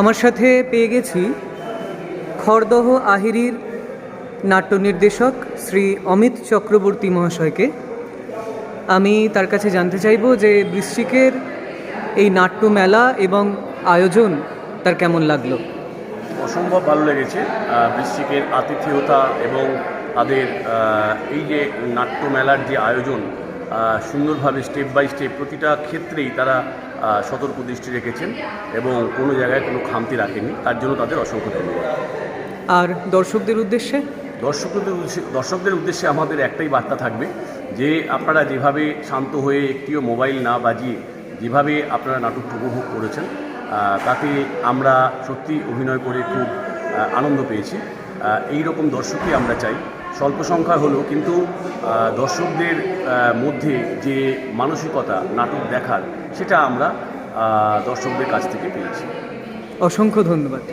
আমার সাথে পেয়ে গেছি খড়দহ আহিরির নাট্য নির্দেশক শ্রী অমিত চক্রবর্তী মহাশয়কে। আমি তার কাছে জানতে চাইব যে বৃশ্চিকের এই নাট্য মেলা এবং আয়োজন তার কেমন লাগল? অসম্ভব ভালো লেগেছে। বৃশ্চিকের আতিথেয়তা এবং তাদের এই যে নাট্যমেলার যে আয়োজন সুন্দরভাবে স্টেপ বাই স্টেপ প্রতিটা ক্ষেত্রেই তারা সতর্ক দৃষ্টি রেখেছেন এবং কোনো জায়গায় কোনো খামতি রাখেনি তার জন্য তাদের অসংখ্য ধন্যবাদ। আর দর্শকদের উদ্দেশ্যে? দর্শকদের উদ্দেশ্যে দর্শকদের উদ্দেশ্যে আমাদের একটাই বার্তা থাকবে যে আপনারা যেভাবে শান্ত হয়ে একটিও মোবাইল না বাজিয়ে যেভাবে আপনারা নাটকটি উপভোগ করেছেন তাতে আমরা সত্যি অভিনয় করে খুব আনন্দ পেয়েছি। এই রকম দর্শকই আমরা চাই। স্বল্প সংখ্যা হলো কিন্তু দর্শকদের মধ্যে যে মানসিকতা, নাটক দেখার, সেটা আমরা দর্শকদের কাছ থেকে পেয়েছি। অসংখ্য ধন্যবাদ।